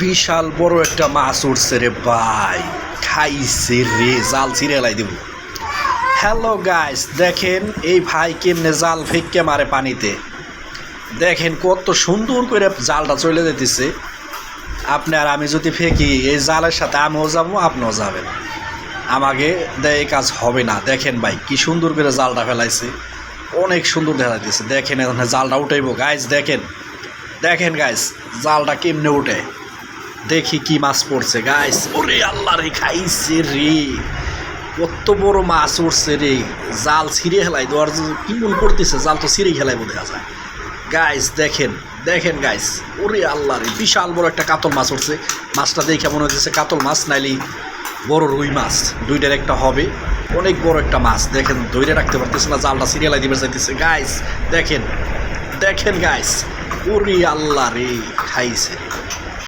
বিশাল বড় একটা মাছ উঠছে রে ভাই। খাইছে রে, জাল ছিঁড়ে লাই দেব। হ্যালো গাইস দেখেন এই ভাই কেমনে জাল ফেঁকে মারে পানিতে। দেখেন কত সুন্দর করে জালটা চলে যেতেছে। আপনি আর আমি যদি ফেঁকি, এই জালের সাথে আমিও যাব, আপনিও যাবেন। আমাকে এই কাজ হবে না। দেখেন ভাই, কি সুন্দর করে জালটা ফেলাইছে। অনেক সুন্দর দেখা যাচ্ছে দেখেন এখানে জালটা উঠাইবো। গাইস দেখেন। দেখেন গাইস জালটা কেমনে উঠে? দেখি কি মাছ পড়ছে গাইস ওরে আল্লাহ রে, খাইছে রে। কত বড় মাছ উঠছে রে। জাল ছিঁড়ে হেলাই দেওয়ার কি মন করতেছে, জাল তো ছিঁড়ে খেলাইবো দেখা যায় গাইস দেখেন দেখেন গাইস ওরে আল্লাহ রে, বিশাল বড় একটা কাতল মাছ উঠছে মাছটা দেখে মনে হচ্ছে কাতল মাছ, নাইলে বড় রুই মাছ। দুইটার একটা হবে। অনেক বড় একটা মাছ। দেখেন ধৈর্য রাখতে পারতেছে না, জালটা সিরিয়ালাই দিবে যাইতেছে। গাইস দেখেন দেখেন গাইস ওরে আল্লাহ রে, খাইছে রে।